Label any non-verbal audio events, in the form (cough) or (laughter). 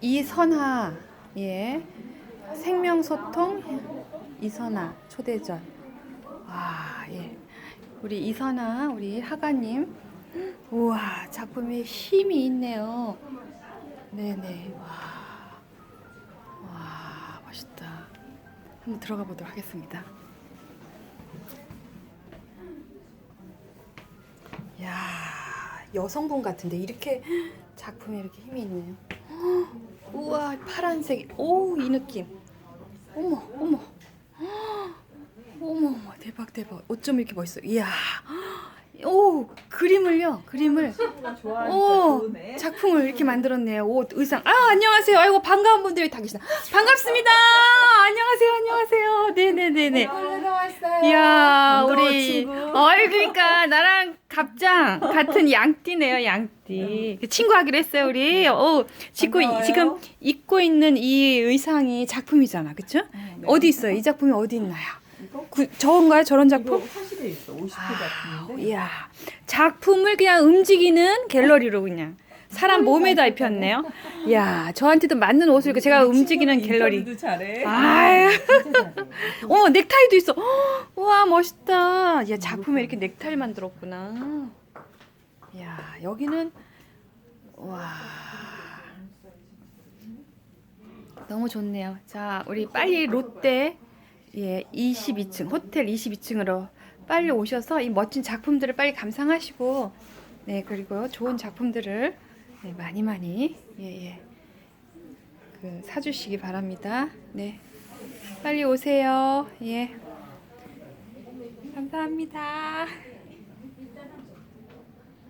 이선하 예. 생명소통 이선하 초대전. 와예. 우리 이선하 우리 하가님. 우와 작품에 힘이 있네요. 네네. 와, 와 멋있다. 한번 들어가 보도록 하겠습니다. 야 여성분 같은데 이렇게 작품에 이렇게 힘이 있네요 우와 파란색. 오 이 느낌. 어머 어머. (gasps) 어머 어머 대박 대박. 어쩜 이렇게 멋있어. 이야. (gasps) 오 그림을요 그림을. 좋아하니까 오. 작품을 이렇게 만들었네요. 옷 의상. 아 안녕하세요. 아이고 반가운 분들이 다 계시다. 반갑습니다. 안녕하세요 안녕하세요. 네네네네. 놀러 왔어요. 이야 반가워, 우리. 친구. 어이 그러니까 나랑 갑장 같은 양띠네요 양띠. 그 친구 하기로 했어요 우리. 어 지금 반가워요. 지금 입고 있는 이 의상이 작품이잖아 그쵸? 네. 어디 있어요? 이 작품이 어디 있나요? 이거? 그 저건가요 저런 이거 작품 사실에 있어. 50개 아, 같은데. 이야. 작품을 그냥 움직이는 갤러리로 그냥 사람 몸에다 입혔네요 이야 저한테도 맞는 옷을 입고 제가 움직이는 갤러리 인터뷰도 잘해. 아유. (laughs) 어 넥타이도 있어. 헉, 우와 멋있다. 야 작품에 이렇게 넥타이 만들었구나. 야 여기는 와 너무 좋네요. 자 우리 빨리 롯데 예 22층 호텔 22층으로 빨리 오셔서 이 멋진 작품들을 빨리 감상하시고 네 그리고 좋은 작품들을 네, 많이 많이 예 예 그 사주시기 바랍니다. 네. 빨리 오세요. 예. 감사합니다.